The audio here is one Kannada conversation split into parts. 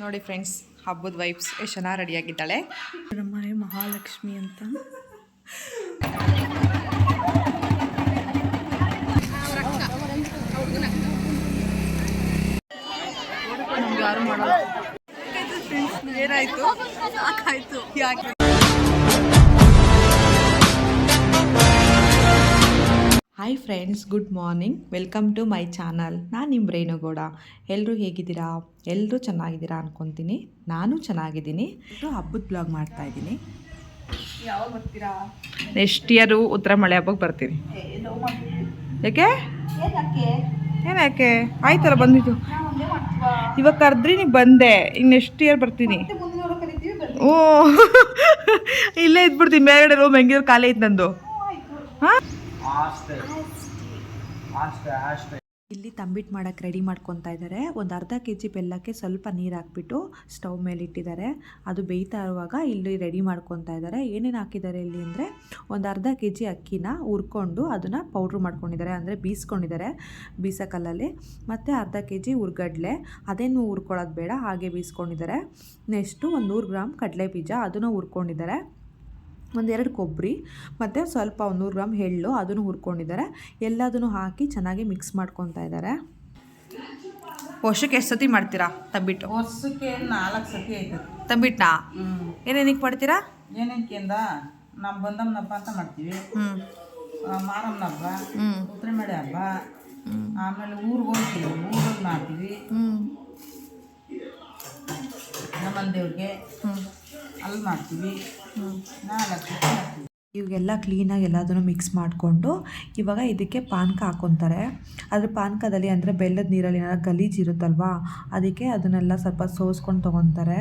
ನೋಡಿ ಫ್ರೆಂಡ್ಸ್ ಹಬ್ಬದ ವೈಫ್ಸ್ ಎಷ್ಟು ಚೆನ್ನಾಗಿ ರೆಡಿಯಾಗಿದ್ದಾಳೆ ನಮ್ಮನೆ ಮಹಾಲಕ್ಷ್ಮಿ ಅಂತ. ನಮ್ಗೆ ಯಾರು ಮಾಡಲ್ಲ. ಏನಾಯ್ತು? ಸಾಕಾಯ್ತು ಯಾಕೆ? Hi friends good morning welcome to my channel ನಾನು ನಿಮ್ಮ ರೇಣುಗೌಡ. ಎಲ್ಲರೂ ಹೇಗಿದ್ದೀರಾ? ಎಲ್ಲರೂ ಚೆನ್ನಾಗಿದ್ದೀರಾ ಅನ್ಕೊತೀನಿ. ನಾನು ಚೆನ್ನಾಗಿದ್ದೀನಿ. ಎಲ್ಲರೂ ಹಬ್ಬದ ಬ್ಲಾಗ್ ಮಾಡ್ತಾ ಇದ್ದೀನಿ. ಯಾವಾಗ ಬರ್ತೀರಾ? ನೆಕ್ಸ್ಟ್ ಇಯರು ಉತ್ತರ ಮಳೆ ಹಬ್ಬಕ್ಕೆ ಬರ್ತೀನಿ. ಯಾಕೆ? ಏನಕ್ಕೆ? ಆಯ್ತಲ್ಲ ಬಂದಿದ್ದು ಇವಾಗ ಕರೆದ್ರಿ ನೀವು ಬಂದೆ. ಈಗ ನೆಕ್ಸ್ಟ್ ಇಯರ್ ಬರ್ತೀನಿ. ಓ ಇಲ್ಲೇ ಇದ್ಬಿಡ್ತೀನಿ. ಮೇಲ್ಗಡೆ ರೂಮ್ ಹೆಂಗಿದ್ರು ಖಾಲಿ ಐತೆ ನಂದು. ಹಾಂ? ಇಲ್ಲಿ ತಂಬಿಟ್ಟು ಮಾಡಕ್ಕೆ ರೆಡಿ ಮಾಡ್ಕೊತಾ ಇದ್ದಾರೆ ಒಂದು ಅರ್ಧ ಕೆ ಜಿ ಬೆಲ್ಲಕ್ಕೆ ಸ್ವಲ್ಪ ನೀರು ಹಾಕ್ಬಿಟ್ಟು ಸ್ಟವ್ ಮೇಲೆ ಇಟ್ಟಿದ್ದಾರೆ. ಅದು ಬೇಯ್ತಾ ಇರುವಾಗ ಇಲ್ಲಿ ರೆಡಿ ಮಾಡ್ಕೊತಾ ಇದ್ದಾರೆ ಏನೇನು ಹಾಕಿದ್ದಾರೆ ಇಲ್ಲಿ ಅಂದರೆ ಒಂದು ಅರ್ಧ ಕೆ ಜಿ ಅಕ್ಕಿನ ಹುರ್ಕೊಂಡು ಅದನ್ನು ಪೌಡ್ರ್ ಮಾಡ್ಕೊಂಡಿದ್ದಾರೆ. ಅಂದರೆ ಬೀಸ್ಕೊಂಡಿದ್ದಾರೆ ಬೀಸಕಲ್ಲಲ್ಲಿ. ಮತ್ತು ಅರ್ಧ ಕೆ ಜಿ ಹುರ್ಗಡ್ಲೆ ಅದೇನು ಹುರ್ಕೊಳ್ಳೋದು ಬೇಡ, ಹಾಗೆ ಬೀಸ್ಕೊಂಡಿದ್ದಾರೆ. ನೆಕ್ಸ್ಟು ಒಂದು ನೂರು ಗ್ರಾಮ್ ಕಡಲೆ ಬೀಜ ಅದನ್ನು ಹುರ್ಕೊಂಡಿದ್ದಾರೆ. ಒಂದೆರಡು ಕೊಬ್ಬರಿ ಮತ್ತು ಸ್ವಲ್ಪ ಒಂದು ನೂರು ಗ್ರಾಮ್ ಎಳ್ಳು ಅದನ್ನು ಹುರ್ಕೊಂಡಿದ್ದಾರೆ. ಎಲ್ಲದನ್ನು ಹಾಕಿ ಚೆನ್ನಾಗಿ ಮಿಕ್ಸ್ ಮಾಡ್ಕೊತಾ ಇದ್ದಾರೆ. ವರ್ಷಕ್ಕೆ ಎಷ್ಟು ಸತಿ ಮಾಡ್ತೀರಾ ತಂಬಿಟ್ಟು ವರ್ಷಕ್ಕೆ ನಾಲ್ಕು ಸತಿ ಐತೆ. ತಂಬಿಟ್ಟಾ ಏನೇನಕ್ಕೆ ಮಾಡ್ತೀರಾ? ಏನಕ್ಕಿಂದ ನಾವು ಬಂದಮ್ಮನ ಹಬ್ಬ ಅಂತ ಮಾಡ್ತೀವಿ. ಮಾರಮ್ಮನ ಹಬ್ಬ ಹ್ಞೂ ಉತ್ತರಮಳೆ ಹಬ್ಬ ಹ್ಞೂ ಆಮೇಲೆ ಊರಿಗೆ ಹೋಗ್ತೀವಿ. ಊರಲ್ಲಿ ಮಾಡ್ತೀವಿ. ಹ್ಞೂ ನಮ್ಮನ ದೇವ್ರಿಗೆ. ಹ್ಞೂ ಅಲ್ಲಿ ಮಾಡ್ತೀವಿ. ಇವಾಗೆಲ್ಲ ಕ್ಲೀನಾಗಿ ಎಲ್ಲದನ್ನು ಮಿಕ್ಸ್ ಮಾಡಿಕೊಂಡು ಇವಾಗ ಇದಕ್ಕೆ ಪಾನಕ ಹಾಕ್ಕೊತಾರೆ. ಅದ್ರ ಪಾನಕದಲ್ಲಿ ಅಂದರೆ ಬೆಲ್ಲದ ನೀರಲ್ಲಿ ಏನಾದ್ರು ಗಲೀಜು ಇರುತ್ತಲ್ವಾ, ಅದಕ್ಕೆ ಅದನ್ನೆಲ್ಲ ಸ್ವಲ್ಪ ಸೋಸ್ಕೊಂಡು ತೊಗೊತಾರೆ.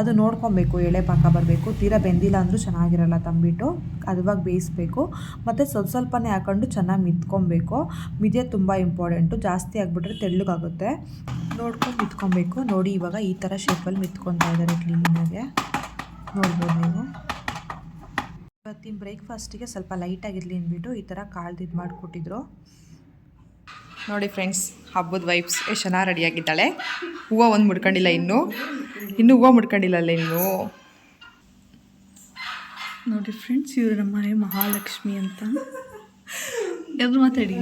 ಅದು ನೋಡ್ಕೊಬೇಕು, ಎಳೆ ಪಾಕ ಬರಬೇಕು. ತೀರಾ ಬೆಂದಿಲ್ಲ ಅಂದರೂ ಚೆನ್ನಾಗಿರಲ್ಲ ತಂಬಿಟ್ಟು. ಅದುವಾಗ ಬೇಯಿಸ್ಬೇಕು. ಮತ್ತು ಸ್ವಲ್ಪ ಸ್ವಲ್ಪನೇ ಹಾಕೊಂಡು ಚೆನ್ನಾಗಿ ಮಿತ್ಕೊಬೇಕು. ಮಿದೆ ತುಂಬ ಇಂಪಾರ್ಟೆಂಟು. ಜಾಸ್ತಿ ಆಗಿಬಿಟ್ರೆ ತೆಳ್ಳಗಾಗುತ್ತೆ. ನೋಡ್ಕೊಂಡು ಮಿತ್ಕೊಬೇಕು. ನೋಡಿ ಇವಾಗ ಈ ಥರ ಶೇಪಲ್ಲಿ ಮಿತ್ಕೊತಾ ಇದ್ದಾರೆ ಕ್ಲೀನಾಗೆ. ನೋಡ್ಬೋದು ಇವತ್ತಿನ ಬ್ರೇಕ್ಫಾಸ್ಟಿಗೆ ಸ್ವಲ್ಪ ಲೈಟಾಗಿರಲಿ ಅಂದ್ಬಿಟ್ಟು ಈ ಥರ ಕಾಳ್ದಿದ್ದು ಮಾಡಿಕೊಟ್ಟಿದ್ರು. ನೋಡಿ ಫ್ರೆಂಡ್ಸ್ ಹಬ್ಬದ ವೈಫ್ಸ್ ಎಷ್ಟು ಚೆನ್ನಾಗಿ ರೆಡಿಯಾಗಿದ್ದಾಳೆ. ಹೂವು ಒಂದು ಮುಡ್ಕೊಂಡಿಲ್ಲ ಇನ್ನೂ. ಇನ್ನೂ ಹೂವು ಮುಡ್ಕೊಂಡಿಲ್ಲಲ್ಲ ಇನ್ನೂ. ನೋಡಿ ಫ್ರೆಂಡ್ಸ್ ಇವರು ನಮ್ಮನೆ ಮಹಾಲಕ್ಷ್ಮಿ ಅಂತ. ಎಲ್ಲರೂ ಮಾತಾಡಿ?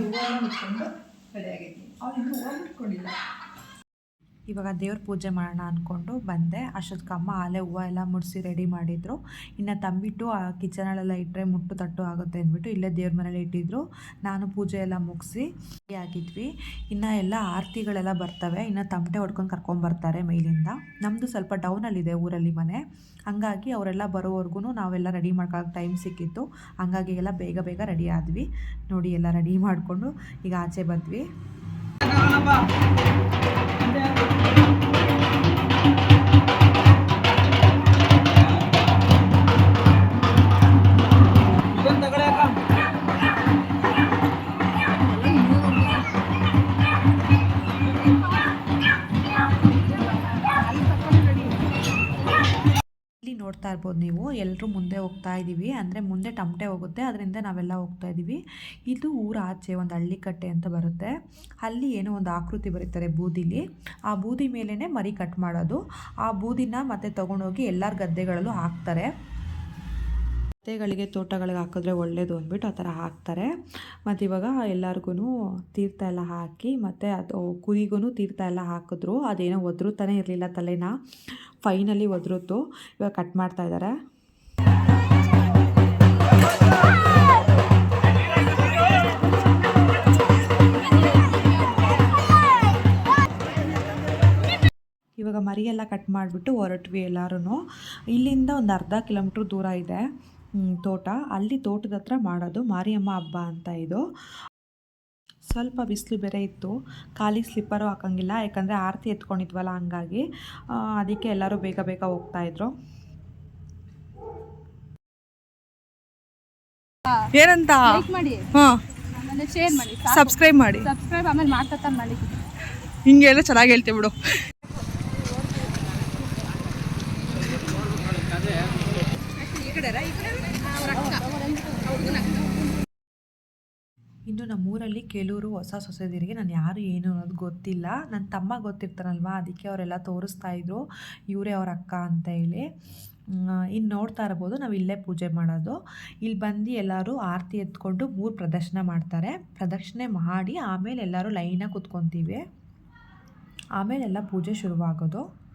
ಇವಾಗ ದೇವ್ರ ಪೂಜೆ ಮಾಡೋಣ ಅಂದ್ಕೊಂಡು ಬಂದೆ. ಅಷ್ಟೊತ್ತಿಗೆ ಅಮ್ಮ ಆಲೆ ಹೂವು ಎಲ್ಲ ಮುಡಿಸಿ ರೆಡಿ ಮಾಡಿದ್ರು. ಇನ್ನು ತಂಬಿಟ್ಟು ಆ ಕಿಚನಲ್ಲೆಲ್ಲ ಇಟ್ಟರೆ ಮುಟ್ಟು ತಟ್ಟು ಆಗುತ್ತೆ ಅಂದ್ಬಿಟ್ಟು ಇಲ್ಲೇ ದೇವ್ರ ಮನೇಲಿ ಇಟ್ಟಿದ್ರು. ನಾನು ಪೂಜೆ ಎಲ್ಲ ಮುಗಿಸಿ ಆಗಿದ್ವಿ. ಇನ್ನು ಎಲ್ಲ ಆರತಿಗಳೆಲ್ಲ ಬರ್ತವೆ. ಇನ್ನು ತಮಟೆ ಹೊಡ್ಕೊಂಡು ಕರ್ಕೊಂಬರ್ತಾರೆ ಮೇಲಿಂದ. ನಮ್ಮದು ಸ್ವಲ್ಪ ಡೌನಲ್ಲಿದೆ ಊರಲ್ಲಿ ಮನೆ. ಹಂಗಾಗಿ ಅವರೆಲ್ಲ ಬರೋವರೆಗೂ ನಾವೆಲ್ಲ ರೆಡಿ ಮಾಡ್ಕೊಳಕ್ಕೆ ಟೈಮ್ ಸಿಕ್ಕಿತ್ತು. ಹಂಗಾಗಿ ಎಲ್ಲ ಬೇಗ ಬೇಗ ರೆಡಿ ಆದ್ವಿ. ನೋಡಿ ಎಲ್ಲ ರೆಡಿ ಮಾಡಿಕೊಂಡು ಈಗ ಆಚೆ ಬಂದ್ವಿ. ಇರ್ಬೋದು. ನೀವು ಎಲ್ಲರೂ ಮುಂದೆ ಹೋಗ್ತಾ ಇದ್ದೀವಿ ಅಂದರೆ ಮುಂದೆ ಟಮಟೆ ಹೋಗುತ್ತೆ. ಅದರಿಂದ ನಾವೆಲ್ಲ ಹೋಗ್ತಾ ಇದ್ದೀವಿ ಇದು ಊರ ಆಚೆ ಒಂದು ಹಳ್ಳಿಕಟ್ಟೆ ಅಂತ ಬರುತ್ತೆ. ಅಲ್ಲಿ ಏನೋ ಒಂದು ಆಕೃತಿ ಬರೀತಾರೆ ಬೂದಿಲಿ. ಆ ಬೂದಿ ಮೇಲೇ ಮರಿ ಕಟ್ ಮಾಡೋದು. ಆ ಬೂದಿನ ಮತ್ತೆ ತೊಗೊಂಡೋಗಿ ಎಲ್ಲರ ಗದ್ದೆಗಳಲ್ಲೂ ಹಾಕ್ತಾರೆ. ಗದ್ದೆಗಳಿಗೆ ತೋಟಗಳಿಗೆ ಹಾಕಿದ್ರೆ ಒಳ್ಳೇದು ಅಂದ್ಬಿಟ್ಟು ಆ ಥರ ಹಾಕ್ತಾರೆ. ಮತ್ತು ಇವಾಗ ಎಲ್ಲರಿಗೂ ತೀರ್ಥ ಎಲ್ಲ ಹಾಕಿ, ಮತ್ತು ಅದು ಕುರಿಗೂ ತೀರ್ಥ ಎಲ್ಲ ಹಾಕಿದ್ರು. ಅದೇನೋ ಒದ್ರುತ್ತಾನೆ ಇರಲಿಲ್ಲ ತಲೆನ. ಫೈನಲಿ ಒದ್ರುತ್ತು. ಇವಾಗ ಕಟ್ ಮಾಡ್ತಾ ಇದ್ದಾರೆ ಇವಾಗ ಮರಿ ಎಲ್ಲ ಕಟ್ ಮಾಡಿಬಿಟ್ಟು ಹೊರಟ್ವಿ ಎಲ್ಲರೂ ಇಲ್ಲಿಂದ ಒಂದು ಅರ್ಧ ಕಿಲೋಮೀಟ್ರ್ ದೂರ ಇದೆ. ತೋಟ. ಅಲ್ಲಿ ತೋಟದ ಹತ್ರ ಮಾಡೋದು ಮಾರಿಯಮ್ಮ ಹಬ್ಬ ಅಂತ ಇದು. ಸ್ವಲ್ಪ ಬಿಸಿಲು ಬೇರೆ ಇತ್ತು. ಖಾಲಿ ಸ್ಲಿಪ್ಪರು ಹಾಕಂಗಿಲ್ಲ ಯಾಕಂದರೆ ಆರತಿ ಎತ್ಕೊಂಡಿದ್ವಲ್ಲ ಹಂಗಾಗಿ. ಅದಕ್ಕೆ ಎಲ್ಲರೂ ಬೇಗ ಬೇಗ ಹೋಗ್ತಾಯಿದ್ರು ಏನಂತ? ಮಾಡಿ. ಸಬ್ಸ್ಕ್ರೈಬ್ ಮಾಡಿ ಸಬ್ಸ್ಕ್ರೈಬ್ ಆಮೇಲೆ ಮಾಡ್ತಾ ಮಾಡಿ ಹಿಂಗೆಲ್ಲ ಚೆನ್ನಾಗಿ ಹೇಳ್ತೀವಿ ಬಿಡು. ನಮ್ಮೂರಲ್ಲಿ ಕೆಲವರು ಹೊಸ ಸೊಸೆದಿರಿಗೆ ನಾನು ಯಾರು ಏನು ಅನ್ನೋದು ಗೊತ್ತಿಲ್ಲ. ನನ್ನ ತಮ್ಮ ಗೊತ್ತಿರ್ತಾರಲ್ವ? ಅದಕ್ಕೆ ಅವರೆಲ್ಲ ತೋರಿಸ್ತಾ ಇದ್ರು. ಇವರೇ ಅವ್ರ ಅಕ್ಕ ಅಂತ ಹೇಳಿ. ಇನ್ನು ನೋಡ್ತಾ ಇರ್ಬೋದು. ನಾವು ಇಲ್ಲೇ ಪೂಜೆ ಮಾಡೋದು. ಇಲ್ಲಿ ಬಂದು ಎಲ್ಲರೂ ಆರತಿ ಎತ್ಕೊಂಡು ಮೂರು ಪ್ರದರ್ಶನ ಮಾಡ್ತಾರೆ. ಪ್ರದಕ್ಷಿಣೆ ಮಾಡಿ ಆಮೇಲೆ ಎಲ್ಲರೂ ಲೈನಾಗಿ ಕುತ್ಕೊತೀವಿ. ಆಮೇಲೆಲ್ಲ ಪೂಜೆ ಶುರುವಾಗೋದು.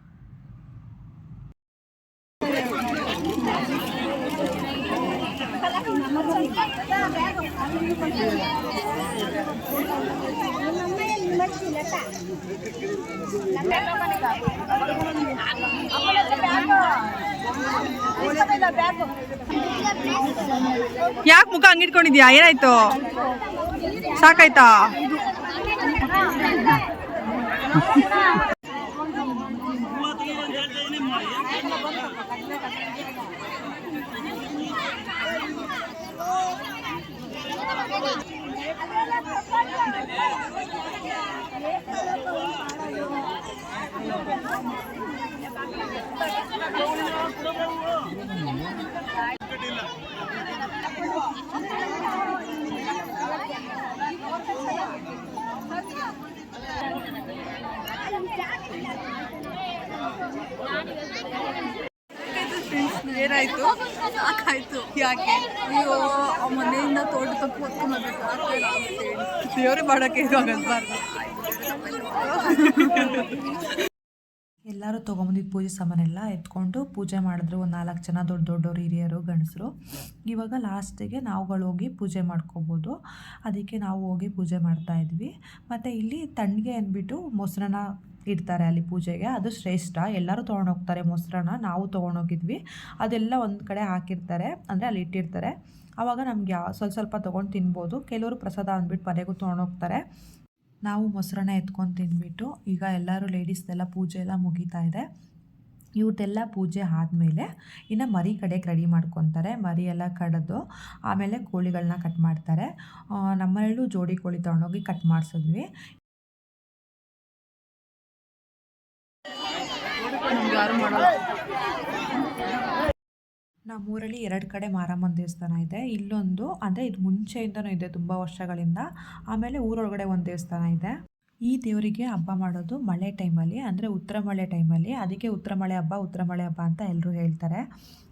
ಯಾಕೆ ಮುಖ ಹಂಗಿಟ್ಕೊಂಡಿದ್ಯಾ ಏನಾಯ್ತು? ಸಾಕಾಯ್ತಾ ಏನಾಯ್ತು ಸಾಕಾಯ್ತು ಯಾಕೆ? ಅಯ್ಯೋ ಮನೆಯಿಂದ ತೋಟ ತಪ್ಪು ಹೊತ್ಕೊಂಡ್ಬರ್ಬೇಕು ದೇವ್ರೆ ಮಾಡೋಕ್ಕೆ ಇದು ಆಗಲ್ಬಾರ್ದು ತೊಗೊಂಬಂದಿದ್ದು ಪೂಜೆ ಸಾಮಾನೆಲ್ಲ ಎತ್ಕೊಂಡು ಪೂಜೆ ಮಾಡಿದ್ರು ಒಂದು ನಾಲ್ಕು ಜನ ದೊಡ್ಡ ದೊಡ್ಡವರು, ಹಿರಿಯರು, ಗಂಡಸರು. ಇವಾಗ ಲಾಸ್ಟಿಗೆ ನಾವುಗಳು ಹೋಗಿ ಪೂಜೆ ಮಾಡ್ಕೋಬೋದು. ಅದಕ್ಕೆ ನಾವು ಹೋಗಿ ಪೂಜೆ ಮಾಡ್ತಾ ಇದ್ವಿ. ಮತ್ತು ಇಲ್ಲಿ ತಣ್ಣಗೆ ಅಂದ್ಬಿಟ್ಟು ಮೊಸರನ್ನ ಇಡ್ತಾರೆ ಅಲ್ಲಿ ಪೂಜೆಗೆ. ಅದು ಶ್ರೇಷ್ಠ. ಎಲ್ಲರೂ ತೊಗೊಂಡೋಗ್ತಾರೆ ಮೊಸರನ್ನ. ನಾವು ತೊಗೊಂಡೋಗಿದ್ವಿ ಅದೆಲ್ಲ ಒಂದು ಕಡೆ ಹಾಕಿರ್ತಾರೆ. ಅಂದರೆ ಅಲ್ಲಿ ಇಟ್ಟಿರ್ತಾರೆ. ಆವಾಗ ನಮ್ಗೆ ಸ್ವಲ್ಪ ಸ್ವಲ್ಪ ತೊಗೊಂಡು ತಿನ್ಬೋದು. ಕೆಲವರು ಪ್ರಸಾದ ಅಂದ್ಬಿಟ್ಟು ಮನೆಗೂ ತೊಗೊಂಡೋಗ್ತಾರೆ ನಾವು ಮೊಸರನ್ನ ಎತ್ಕೊಂಡು ತಿಂದ್ಬಿಟ್ಟು ಈಗ ಎಲ್ಲರೂ ಲೇಡೀಸ್ದೆಲ್ಲ ಪೂಜೆ ಎಲ್ಲ ಮುಗಿತಾ ಇದೆ. ಇವ್ರದ್ದೆಲ್ಲ ಪೂಜೆ ಆದಮೇಲೆ ಇನ್ನು ಮರಿ ಕಡೆಗೆ ರೆಡಿ ಮಾಡ್ಕೊತಾರೆ. ಮರಿ ಎಲ್ಲ ಕಡಿದು ಆಮೇಲೆ ಕೋಳಿಗಳನ್ನ ಕಟ್ ಮಾಡ್ತಾರೆ. ನಮ್ಮಲ್ಲೂ ಜೋಡಿ ಕೋಳಿ ತೊಗೊಂಡೋಗಿ ಕಟ್ ಮಾಡಿಸಿದ್ವಿ. ಯಾರು ನಮ್ಮೂರಲ್ಲಿ ಎರಡು ಕಡೆ ಮಾರಮ್ಮನ ದೇವಸ್ಥಾನ ಇದೆ. ಇಲ್ಲೊಂದು, ಅಂದರೆ ಇದು ಮುಂಚೆಯಿಂದನೂ ಇದೆ, ತುಂಬ ವರ್ಷಗಳಿಂದ. ಆಮೇಲೆ ಊರೊಳಗಡೆ ಒಂದು ದೇವಸ್ಥಾನ ಇದೆ. ಈ ದೇವರಿಗೆ ಹಬ್ಬ ಮಾಡೋದು ಮಳೆ ಟೈಮಲ್ಲಿ, ಅಂದರೆ ಉತ್ತರ ಮಳೆ ಟೈಮಲ್ಲಿ. ಅದಕ್ಕೆ ಉತ್ತರ ಮಳೆ ಹಬ್ಬ ಉತ್ತರ ಮಳೆ ಹಬ್ಬ ಅಂತ ಎಲ್ಲರೂ ಹೇಳ್ತಾರೆ.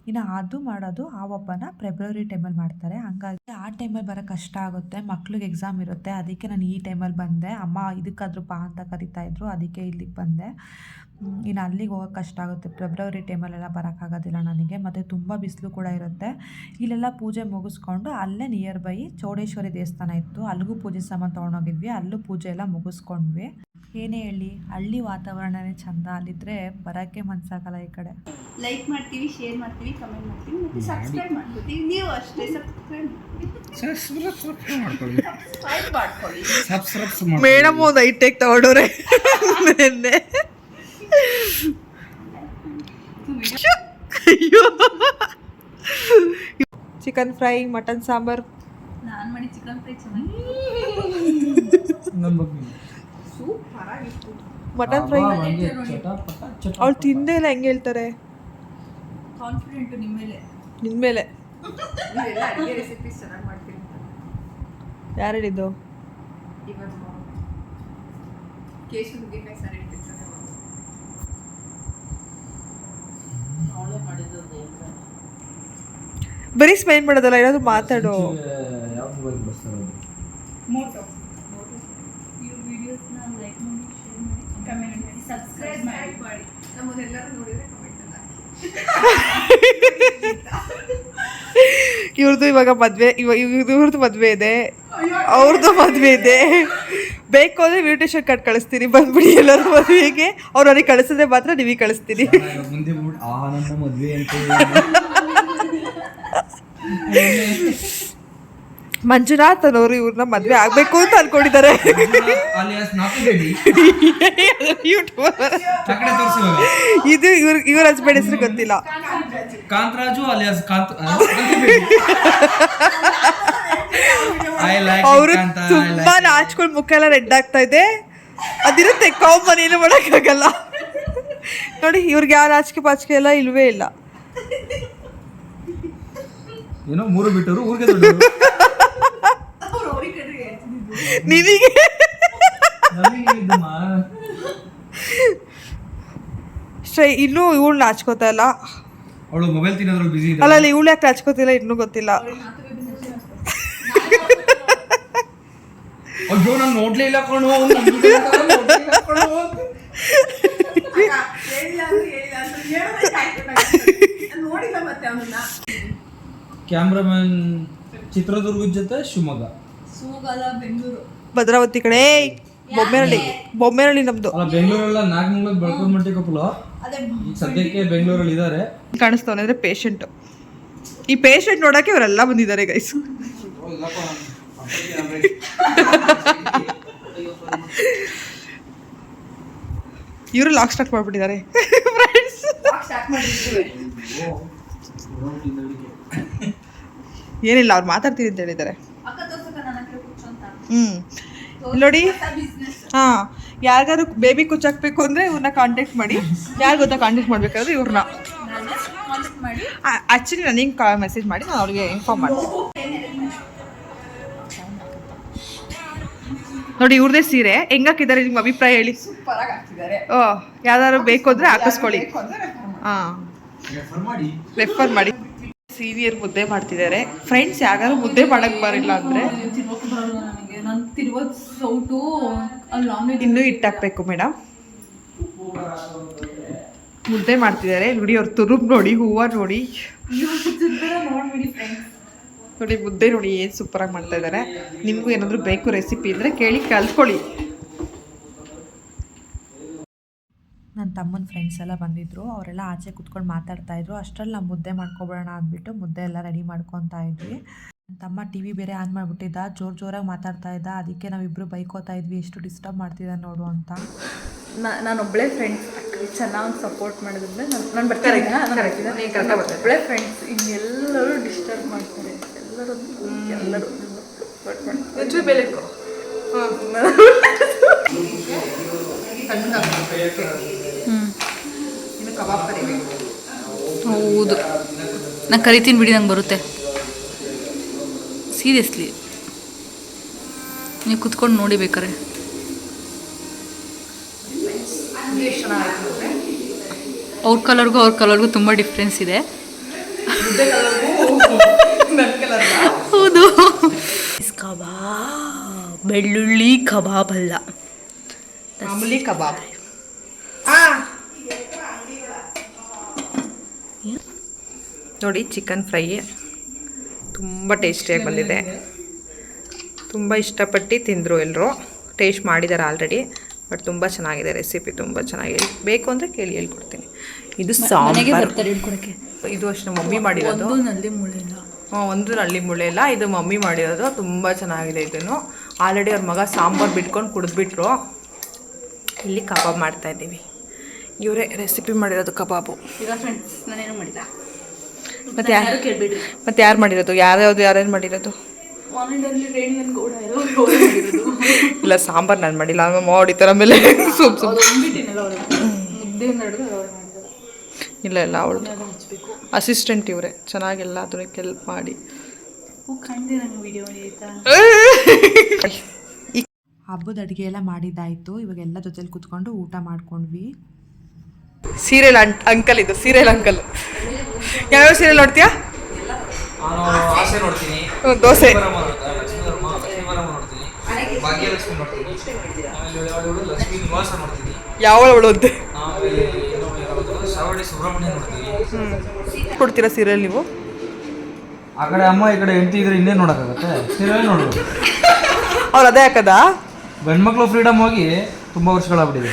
ಇನ್ನು ಅದು ಮಾಡೋದು ಆ ಹಬ್ಬನ ಫೆಬ್ರವರಿ ಟೈಮಲ್ಲಿ ಮಾಡ್ತಾರೆ. ಹಂಗಾಗಿ ಆ ಟೈಮಲ್ಲಿ ಬರೋ ಕಷ್ಟ ಆಗುತ್ತೆ, ಮಕ್ಳಿಗೆ ಎಕ್ಸಾಮ್ ಇರುತ್ತೆ. ಅದಕ್ಕೆ ನಾನು ಈ ಟೈಮಲ್ಲಿ ಬಂದೆ. ಅಮ್ಮ ಇದಕ್ಕಾದ್ರೂ ಬಾ ಅಂತ ಕರಿತಾ ಇದ್ರು, ಅದಕ್ಕೆ ಇಲ್ಲಿಗೆ ಬಂದೆ. ಇನ್ನು ಅಲ್ಲಿಗೆ ಹೋಗೋಕೆ ಕಷ್ಟ ಆಗುತ್ತೆ. ಫೆಬ್ರವರಿ ಟೈಮಲ್ಲೆಲ್ಲ ಬರೋಕ್ಕಾಗೋದಿಲ್ಲ ನನಗೆ. ಮತ್ತು ತುಂಬ ಬಿಸಿಲು ಕೂಡ ಇರುತ್ತೆ. ಇಲ್ಲೆಲ್ಲ ಪೂಜೆ ಮುಗಿಸ್ಕೊಂಡು ಅಲ್ಲೇ ನಿಯರ್ ಬೈ ಚೌಡೇಶ್ವರಿ ದೇವಸ್ಥಾನ ಇತ್ತು. ಅಲ್ಲಿಗೂ ಪೂಜೆ ಸಾಮಾನು ತೊಗೊಂಡೋಗಿದ್ವಿ. ಅಲ್ಲೂ ಪೂಜೆ ಎಲ್ಲ ಮುಗಿಸ್ಕೊಂಡ್ವಿ. ಏನೇ ಹೇಳಿ ಹಳ್ಳಿ ವಾತಾವರಣನೇ ಚಂದ. ಅಲ್ಲಿದ್ರೆ ಬರೋಕ್ಕೆ ಮನ್ಸಾಗಲ್ಲ ಈ ಕಡೆ. ಲೈಕ್ ಮಾಡ್ತೀವಿ ಶೇರ್ ಮಾಡ್ತೀವಿ ಕಮೆಂಟ್ ಮಾಡ್ತೀವಿ ಮತ್ತೆ ಸಬ್ಸ್ಕ್ರೈಬ್ ಮಾಡ್ಕೊತೀವಿ. ನೀವು ಅಷ್ಟೇ ಸಬ್ಸ್ಕ್ರೈಬ್ ಮಾಡ್ಕೊಳ್ಳಿ. ಮೇಡಮ್ ಒಂದು ಐಟೆಕ್ ತಗೊಂಡವ್ರೆ. ನಿನ್ನೆ. ಚಿಕನ್ ಫ್ರೈ ಮಟನ್ ಸಾಂಬಾರ್ ನಾನು ಮಾಡಿ ಚಿಕನ್ ಫ್ರೈ ಚೆನ್ನಾಗಿ. ಸೂಪರ್ ಆಗಿತ್ತು ಮಟನ್ ಫ್ರೈ ಅವ್ಳು ತಿಂದೇ ಇಲ್ಲ ಹೆಂಗೆ ಹೇಳ್ತಾರೆ? ಕಾನ್ಫಿಡೆಂಟು ನಿಮ್ಮ ಮೇಲೆ. ಯಾರು ಹೇಳಿದ್ದು? ಕೇಶು ಸಾರು ಅವಳೇ ಮಾಡಿದ್ದು ದೇವ್ರ ಬರೀ ಸ್ಮೈಲ್ ಮಾಡೋದಲ್ಲ ಏನಾದ್ರು ಮಾತಾಡು? ಯಾವ ಮೊಬೈಲ್ ಬಳಸ್ತಾರೆ ಮೋಟೋ ಮೋಟೋ ಇವ್ರ ವಿಡಿಯೋಸ್ನ ಲೈಕ್ ಮಾಡಿ ಶೇರ್ ಮಾಡಿ ಕಮೆಂಟ್ ಮಾಡಿ. ಸಬ್ಸ್ಕ್ರೈಬ್ ಮಾಡಿ. ನೋಡಿದ್ರೆ ಇವ್ರದ್ದು ಇವಾಗ ಮದುವೆ ಇವಾಗ ಇವ್ರದ್ದು ಮದುವೆ ಇದೆ. ಅವ್ರದ್ದು ಮದುವೆ ಇದೆ. ಬೇಕು ಅಂದರೆ ಇನ್ವಿಟೇಷನ್ ಕಾರ್ಡ್ ಕಳಿಸ್ತೀನಿ. ಬಂದ್ಬಿಡಿ ಎಲ್ಲರೂ ಮದುವೆಗೆ. ಅವ್ರು ಅವ್ರಿಗೆ ಕಳಿಸಿದ್ರೆ ಮಾತ್ರ ನೀವೇ ಕಳಿಸ್ತೀನಿ. ಮುಂದೆ ಬಿಟ್ಟು ಆ ನನ್ನ ಮದ್ವೆ ಅಂತ ಮಂಜುನಾಥ್ ಅನ್ನೋರು ಇವ್ರನ್ನ ಮದುವೆ ಆಗಬೇಕು ಅಂತ ಅನ್ಕೊಂಡಿದ್ದಾರೆ. ಇದು ಇವ್ರ ಇವ್ರ ಹಸ್ಬೆಂಡ್ ಹೆಸರು ಗೊತ್ತಿಲ್ಲ. Kantharaju alias Kanth I like ಅವರು ಕಾಂತ ತುಂಬಾ like ನಾಚ್ಕೊಂಡು ಮುಖ ಎಲ್ಲ ರೆಡ್ ಆಗ್ತಾ ಇದೆ. ಅದಿರುತ್ತೆ ಕಾಮನ್ ಏನು ಮಾಡೋಕ್ಕಾಗಲ್ಲ. ನೋಡಿ ಇವ್ರಿಗೆ ಯಾವ ನಾಚಿಕೆ ಪಾಚಿಕೆ ಎಲ್ಲ ಇಲ್ವೇ ಇಲ್ಲ. ಏನೋ ಮೂರು ಬಿಟ್ಟರು ಊರಿಗೆ ದೊಡ್ಡವರು. ಅವ್ರು ಅವ್ರಿಗೆ ಕಡೆ ಹೇಳ್ತಿದ್ದು ನಿನಗೆ ಶ್ರೇ ಇನ್ನೂ ಇವ್ಳು ನಾಚ್ಕೋತಾ ಇಲ್ಲ. ಅವಳು ಮೊಬೈಲ್ ತಿನ್ನೋದ್ರಲ್ಲಿ ಬಿಸಿ ಅಲ್ಲ ಅಲ್ಲಿ ಇವಳು ಯಾಕೆ ಹಚ್ಕೋತಿಲ್ಲ ಇನ್ನೂ ಗೊತ್ತಿಲ್ಲ. ಅಯ್ಯೋ ನಾನು ನೋಡ್ಲೇ ಇಲ್ಲ ಕಣು ಕ್ಯಾಮ್ರಾಮನ್ ಚಿತ್ರದುರ್ಗದ ಜೊತೆ ಶಿವಮೊಗ್ಗ. ಭದ್ರಾವತಿ ಕಡೆ ಬೊಮ್ಮೆರಳ್ಳಿ. ಬೊಮ್ಮೆರಳ್ಳಿ ನಮ್ದು. ಅಲ್ಲ ಬೆಂಗಳೂರೆಲ್ಲ ನಾಲ್ಕು ಬೆಳ್ಕೊಂಡ್ ಮಟ್ಟಿ ಕೊಪ್ಪಲು? ಅದೇ ಈಗ ಸದ್ಯಕ್ಕೆ ಬೆಂಗಳೂರಲ್ಲಿ ಇದ್ದಾರೆ ಕಾಣಿಸ್ತವನೆ ಅಂದ್ರೆ ಪೇಷಂಟ್ ಈ ಪೇಷಂಟ್ ನೋಡಕ್ಕೆ ಇವರೆಲ್ಲ ಬಂದಿದ್ದಾರೆ ಗೈಸ್ ಇವರು ಲಾಕ್ ಸ್ಟಾಕ್ ಮಾಡ್ಬಿಟ್ಟಿದ್ದಾರೆ. ಫ್ರೆಂಡ್ಸ್ ಏನಿಲ್ಲ ಅವ್ರು ಮಾತಾಡ್ತೀನಿ ಅಂತ ಹೇಳಿದ್ದಾರೆ. ಹ್ಮ್. ನೋಡಿ. ಹಾಂ ಹಾ ಯಾರಿಗಾದ್ರು ಬೇಬಿ ಕುಚ್ಚಾಕ್ಬೇಕು ಅಂದ್ರೆ ಇವ್ರನ್ನ ಕಾಂಟ್ಯಾಕ್ಟ್ ಮಾಡಿ. ಯಾರು ಗೊತ್ತಾ ಕಾಂಟ್ಯಾಕ್ಟ್ ಮಾಡ್ಬೇಕಾದ್ರೆ ಇವ್ರನ್ನ ನಾನು ಆ್ಯಕ್ಚುಲಿ ನನಗೆ ಮೆಸೇಜ್ ಮಾಡಿ ನಾನು ಅವ್ರಿಗೆ ಇನ್ಫಾರ್ಮ್ ಮಾಡ್ತೀನಿ. ನೋಡಿ ಇವ್ರದೇ ಸೀರೆ. ಹೆಂಗಾಕಿದ್ದಾರೆ ನಿಮ್ಮ ಅಭಿಪ್ರಾಯ ಹೇಳಿ. ಓ ಯಾವ್ದಾದ್ರು ಬೇಕು ಅಂದ್ರೆ ಹಾಕಿಸ್ಕೊಳ್ಳಿ. ಹಾಂ. ಮಾಡಿ. ರೆಫರ್ ಮಾಡಿ. ಸೀನಿಯರ್ ಮುದ್ದೆ ಮಾಡ್ತಿದ್ದಾರೆ. ಫ್ರೆಂಡ್ಸ್ ಯಾರು ಮುದ್ದೆ ಮಾಡಕ್ ಬರಿಲ್ಲ ಅಂದ್ರೆ. ನಾನು ಸೌಟು ಅಲ್ಲಿ ನಾನ್ ವೆಜ್ ಇನ್ನೂ ಇಟ್ಟಾಕ್ಬೇಕು ಮೇಡಮ್. ಮುದ್ದೆ ಮಾಡ್ತಿದ್ದಾರೆ. ನೋಡಿ ಅವ್ರ ತುರುಬ್ ನೋಡಿ ಹೂವ ನೋಡಿ. ನೋಡ್ಬಿಡಿ ಫ್ರೆಂಡ್ಸ್ ನೋಡಿ ಮುದ್ದೆ ನೋಡಿ ಏನು ಸೂಪರಾಗಿ ಮಾಡ್ತಾ ಇದ್ದಾರೆ ನಿಮಗೂ ಏನಾದರೂ ಬೇಕು ರೆಸಿಪಿ ಅಂದರೆ ಕೇಳಿ ಕಲ್ತ್ಕೊಳ್ಳಿ ನನ್ನ ತಮ್ಮನ ಫ್ರೆಂಡ್ಸ್ ಎಲ್ಲ ಬಂದಿದ್ದರು ಅವರೆಲ್ಲ ಆಚೆ ಕುತ್ಕೊಂಡು ಮಾತಾಡ್ತಾ ಇದ್ರು. ಅಷ್ಟರಲ್ಲಿ ನಾವು ಮುದ್ದೆ ಮಾಡ್ಕೊಬಿಡೋಣ ಅಂದ್ಬಿಟ್ಟು ಮುದ್ದೆ ಎಲ್ಲ ರೆಡಿ ಮಾಡ್ಕೊತಾ ಇದ್ವಿ. ತಮ್ಮ ಟಿ ವಿ ಬೇರೆ ಆನ್ ಮಾಡಿಬಿಟ್ಟಿದ್ದ ಜೋರು ಜೋರಾಗಿ ಮಾತಾಡ್ತಾ ಇದ್ದ ಅದಕ್ಕೆ ನಾವಿಬ್ರು ಬೈಕೋತಾ ಇದ್ವಿ ಎಷ್ಟು ಡಿಸ್ಟರ್ಬ್ ಮಾಡ್ತಿದ್ದ ನೋಡು ಅಂತ. ನಾನು ಒಬ್ಬಳೇ ಫ್ರೆಂಡ್ಸ್ ಚೆನ್ನಾಗಿ ಸಪೋರ್ಟ್ ಮಾಡಿದ್ರೆ ನಾನು ನಾನು ಬರ್ತಾರೆ ಒಬ್ಬಳೇ ಫ್ರೆಂಡ್ಸ್ ಇನ್ನೆಲ್ಲರೂ ಡಿಸ್ಟರ್ಬ್ ಮಾಡ್ತಾರೆ. ಎಲ್ಲರೂ ಎಲ್ಲರೂ. ಬೆಳಕು ಕರಿಬೇಕು. ಹೌದು. ನಾನು ಕರಿತೀನಿ ಬಿಡಿ ನಂಗೆ ಬರುತ್ತೆ. ಸೀರಿಯಸ್ಲಿ ನೀವು ಕುತ್ಕೊಂಡು ನೋಡಿ ಬೇಕಾರೆ ಅವ್ರ ಕಲರ್ಗೂ ಅವ್ರ ಕಲರ್ಗೂ ತುಂಬ ಡಿಫ್ರೆನ್ಸ್ ಇದೆ. ಹೌದು. ಕಬಾಬ್ ಬೆಳ್ಳುಳ್ಳಿ ಕಬಾಬ್ ಅಲ್ಲ. ಮಾಮೂಲಿ ಕಬಾಬ್ ನೋಡಿ ಚಿಕನ್ ಫ್ರೈ ತುಂಬ ಟೇಸ್ಟಿಯಾಗಿ ಬಂದಿದೆ. ತುಂಬ ಇಷ್ಟಪಟ್ಟು ತಿಂದರು ಎಲ್ಲರೂ ಟೇಸ್ಟ್ ಮಾಡಿದ್ದಾರೆ ಆಲ್ರೆಡಿ ಬಟ್ ತುಂಬ ಚೆನ್ನಾಗಿದೆ ರೆಸಿಪಿ ತುಂಬ ಚೆನ್ನಾಗಿದೆ. ಬೇಕು ಅಂದರೆ ಕೇಳಿ ಹೇಳ್ಕೊಡ್ತೀನಿ. ಇದು ಸಾಂಬಾರು. ಇದು ಅಷ್ಟು ಮಮ್ಮಿ ಮಾಡಿರೋದು. ಒಂದು ನಲ್ಲಿ ಮುಳ್ಳಿಲ್ಲ ಹ್ಮ್, ಒಂದು ನಳ್ಳಿ ಮುಳ್ಳೆ ಇಲ್ಲ. ಇದು ಮಮ್ಮಿ ಮಾಡಿರೋದು. ತುಂಬ ಚೆನ್ನಾಗಿದೆ ಇದನ್ನು. ಆಲ್ರೆಡಿ ಅವ್ರ ಮಗ ಸಾಂಬಾರು ಬಿಟ್ಕೊಂಡು ಕುಡಿದ್ಬಿಟ್ರು. ಇಲ್ಲಿ ಕಬಾಬ್ ಮಾಡ್ತಾ ಇದ್ದೀವಿ. ಇವರೇ ರೆಸಿಪಿ ಮಾಡಿರೋದು ಕಬಾಬು. ಈಗ ಫ್ರೆಂಡ್ಸ್ ನಾನೇನು ಮಾಡಿಲ್ಲ? ಮತ್ತೆ ಯಾರು ಕೇಳ್ಬೇಡಿ ಮತ್ತೆ ಯಾರು ಮಾಡಿರೋದು? ಯಾರ್ಯಾವ್ದು ಯಾರ್ಯಾರು ಮಾಡಿರೋದು? ಇಲ್ಲ ಸಾಂಬಾರ್ ನಾನು ಮಾಡಿಲ್ಲ. ಆಮೇಲೆ ಮಾಡಿತಾರ ಆಮೇಲೆ ಸೂಪ್ ಸೂಪ್ ಬಿಟ್ಟಿನೆಲ್ಲ ಅವ್ರು ಮುದ್ದೆ ನಡೆದು ಅವ್ರು ಮಾಡಿದ್ರು ಇಲ್ಲ ಇಲ್ಲ ಅವಳು ಅಸಿಸ್ಟೆಂಟ್ ಇವರೇ. ಚೆನ್ನಾಗೆಲ್ಲ ಅದಕ್ಕೆ ಹೆಲ್ಪ್ ಮಾಡಿ. ಹಬ್ಬದ ಅಡುಗೆ ಎಲ್ಲ ಮಾಡಿದ್ದಾಯಿತು. ಇವಾಗ ಎಲ್ಲ ಜೊತೆಲಿ ಕುತ್ಕೊಂಡು ಊಟ ಮಾಡ್ಕೊಂಡ್ವಿ. ಸೀರಿಯಲ್ ಅಂಕಲ್ ಇದು ಸೀರಿಯಲ್ ಅಂಕಲ್. ಯಾವ್ಯಾವ ಸೀರಿಯಲ್ ನೋಡ್ತೀಯಾ? ದೋಸೆ. ಲಕ್ಷ್ಮೀವರಮ ನೋಡ್ತೀನಿ, ಲಕ್ಷ್ಮೀವರಮ ಲಕ್ಷ್ಮೀವರಮ ನೋಡ್ತೀನಿ. ಭಾಗ್ಯಲಕ್ಷ್ಮಿ ನೋಡ್ತೀನಿ. ಆಮೇಲೆ ಯಾವ್ದು ಲಕ್ಷ್ಮೀ ನಿವಾಸ ನೋಡ್ತೀನಿ. ಯಾವ ಅವಳೊಂದು ಆಮೇಲೆ ಇನ್ನೊಂದು ಸುಬ್ರಹ್ಮಣ್ಯ ನೋಡ್ತೀನಿ. ಕೊಡ್ತೀರಾ ಸೀರಿಯಲ್ ನೀವು? ಆ ಕಡೆ ಅಮ್ಮ ಈ ಕಡೆ ಹೆಂಡತಿ ಇದ್ರೆ ಇನ್ನೇನು ನೋಡೋಕ್ಕಾಗತ್ತೆ? ಸೀರಿಯಲ್ ನೋಡ್ಬೋದು. ಅವ್ರು ಅದೇ ಹಾಕದಾ? ಗಂಡ್ಮಕ್ಳು ಫ್ರೀಡಮ್ ಹೋಗಿ ತುಂಬ ವರ್ಷಗಳಾಗ್ಬಿಟ್ಟಿದೆ.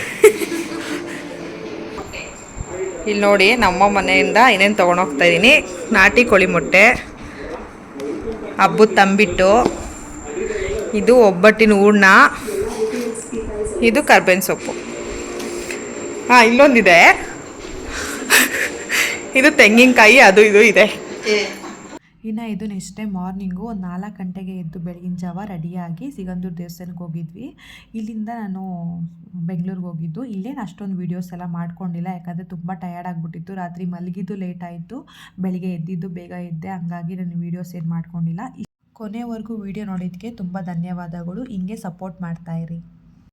ಇಲ್ಲಿ ನೋಡಿ ನಮ್ಮ ಮನೆಯಿಂದ ಏನೇನು ತೊಗೊಂಡೋಗ್ತಾ ಇದ್ದೀನಿ ನಾಟಿ ಕೋಳಿ ಮೊಟ್ಟೆ, ಹಬ್ಬದ ತಂಬಿಟ್ಟು, ಇದು ಒಬ್ಬಟ್ಟಿನ ಹೂರ್ಣ, ಇದು ಕರ್ಬೇವಿನ ಸೊಪ್ಪು. ಹಾಂ, ಇಲ್ಲೊಂದಿದೆ. ಇದು ತೆಂಗಿನಕಾಯಿ, ಅದು ಇದು ಇದೆ. ಇನ್ನು ಇದು ನೆಕ್ಸ್ಟ್ ಡೇ ಮಾರ್ನಿಂಗು ಒಂದು ನಾಲ್ಕು ಗಂಟೆಗೆ ಎದ್ದು ಬೆಳಗಿನ ಜಾವ ರೆಡಿಯಾಗಿ ಸಿಗಂದೂರು ದೇವಸ್ಥಾನಕ್ಕೆ ಹೋಗಿದ್ವಿ. ಇಲ್ಲಿಂದ ನಾನು ಬೆಂಗಳೂರಿಗೆ ಹೋಗಿದ್ದು. ಇಲ್ಲೇನು ಅಷ್ಟೊಂದು ವೀಡಿಯೋಸ್ ಎಲ್ಲ ಮಾಡ್ಕೊಂಡಿಲ್ಲ. ಯಾಕಂದರೆ ತುಂಬ ಟಯರ್ಡ್ ಆಗಿಬಿಟ್ಟಿತ್ತು. ರಾತ್ರಿ ಮಲಗಿದ್ದು ಲೇಟ್ ಆಯಿತು. ಬೆಳಿಗ್ಗೆ ಎದ್ದಿದ್ದು ಬೇಗ ಎದ್ದೆ. ಹಂಗಾಗಿ ನಾನು ವೀಡಿಯೋಸ್ ಏನು ಮಾಡ್ಕೊಂಡಿಲ್ಲ. ಕೊನೆವರೆಗೂ ವಿಡಿಯೋ ನೋಡಿದ್ದಕ್ಕೆ ತುಂಬ ಧನ್ಯವಾದಗಳು. ಹಿಂಗೆ ಸಪೋರ್ಟ್ ಮಾಡ್ತಾಯಿರಿ